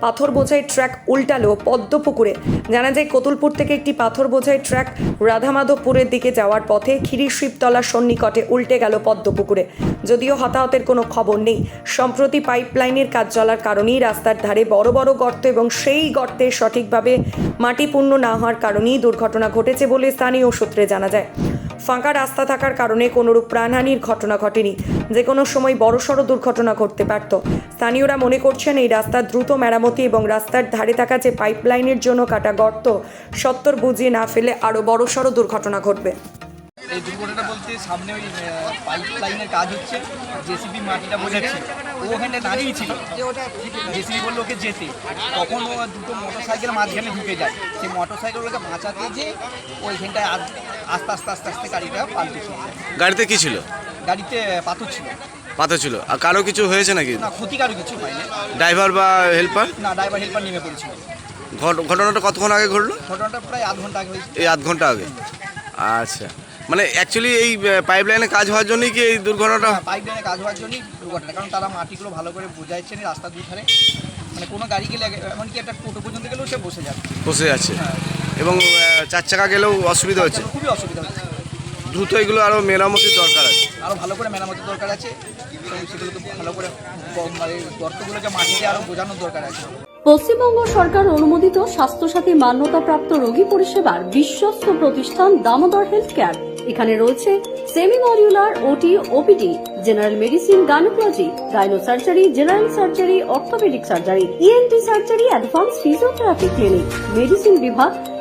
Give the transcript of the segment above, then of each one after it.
পাথর বোঝাই ট্র্যাক উল্টালো পদ্মপুকুরে। জানা যায়, কতুলপুর থেকে একটি পাথর বোঝাই ট্রাক রাধামাধবপুরের দিকে যাওয়ার পথে খিরি শিবতলার সন্নিকটে উল্টে গেল পদ্মপুকুরে। যদিও হতাহতের কোনো খবর নেই। সম্প্রতি পাইপলাইনের কাজ চলার কারণেই রাস্তার ধারে বড় বড় গর্ত এবং সেই গর্তে সঠিকভাবে মাটি পূর্ণ না হওয়ার কারণেই দুর্ঘটনা ঘটেছে বলে স্থানীয় সূত্রে জানা যায়। ফাঁকা রাস্তা থাকার কারণে কোনোরূপ প্রাণহানির ঘটনা ঘটেনি। যে কোনো সময় বড়সড় দুর্ঘটনা ঘটতে পারত। স্থানীয়রা মনে করছেন এই রাস্তার দ্রুত মেরামতি এবং রাস্তার ধারে থাকা যে পাইপলাইনের জন্য কাটা গর্ত, সত্তর বুঝিয়ে না ফেলে আরও বড়সড় দুর্ঘটনা ঘটবে। এই দুর্ঘটনা বলতে সামনে ওই পাইপ লাইনের কাজ হচ্ছে। জেসিবি মাটিটা বোঝাচ্ছে ও ওখানে দাঁড়িয়ে ছিল। জেসিবি বলল ওকে যেতে। তখন ও দুটো মোটর সাইকেল মাঝখানে ঢুকে যায়। সেই মোটর সাইকেল ওকে বাঁচাতে যে ওইখানটায় আস্তে আস্তে আস্তে আস্তে গাড়িটা পাল্টেছে গাড়িতে কি ছিল? গাড়িতে পাথর ছিল। পাথর ছিল। আর কারও কিছু হয়েছে নাকি? না ক্ষতিকারও কিছু হয়নি। ড্রাইভার বা হেল্পার না ড্রাইভার হেল্পার নেমে পড়েছিল। ঘটনাটা কতক্ষণ আগে ঘটলো? ঘটনাটা প্রায় আধ ঘণ্টা আগে হয়েছে এই আধ ঘণ্টা আগে। আচ্ছা। মানে অ্যাকচুয়ালি এই পাইপ লাইনে কাজ হওয়ার জন্যই কি এই দুর্ঘটনাটা? পাইপ লাইনে কাজ হওয়ার জন্যই দুর্ঘটনা। কারণ তারা মাটিগুলো ভালো করে বোঝাইছে না রাস্তার দুধারে। মানে কোনো গাড়ি গেলে এমনকি একটা টোটো পর্যন্ত গেলেও সে বসে যাবে বসে যাচ্ছে। এবং চার চাকা গেলেও অসুবিধা হচ্ছে। খুবই অসুবিধা হচ্ছে। দ্রুত এগুলো আরও মেরামতির দরকার আছে। আরও ভালো করে মেরামতির দরকার আছে। সেগুলোকে ভালো করে মানে গর্তগুলোকে মাটিতে আরও বোঝানোর দরকার আছে। পশ্চিমবঙ্গ সরকার অনুমোদিত স্বাস্থ্যসাথী মান্যতাপ্রাপ্ত রোগী পরিষেবার বিশ্বস্ত প্রতিষ্ঠান দামোদর হেলথ কেয়ার এখানে রয়েছে semi modular OT OPD general medicine gynaecology gynae surgery general surgery orthopaedic surgery ENT surgery advance physiotherapy clinic medicine বিভাগ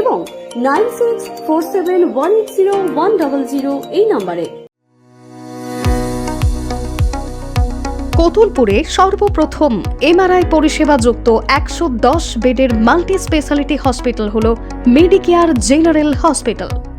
এবং nine six four seven one eight zero one double zero এই নম্বরে। কতুলপুরে সর্বপ্রথম MRI পরিষেবা যুক্ত একশো দশ বেডের মাল্টি স্পেশালিটি হসপিটাল হল মেডিকেয়ার জেনারেল হসপিটাল।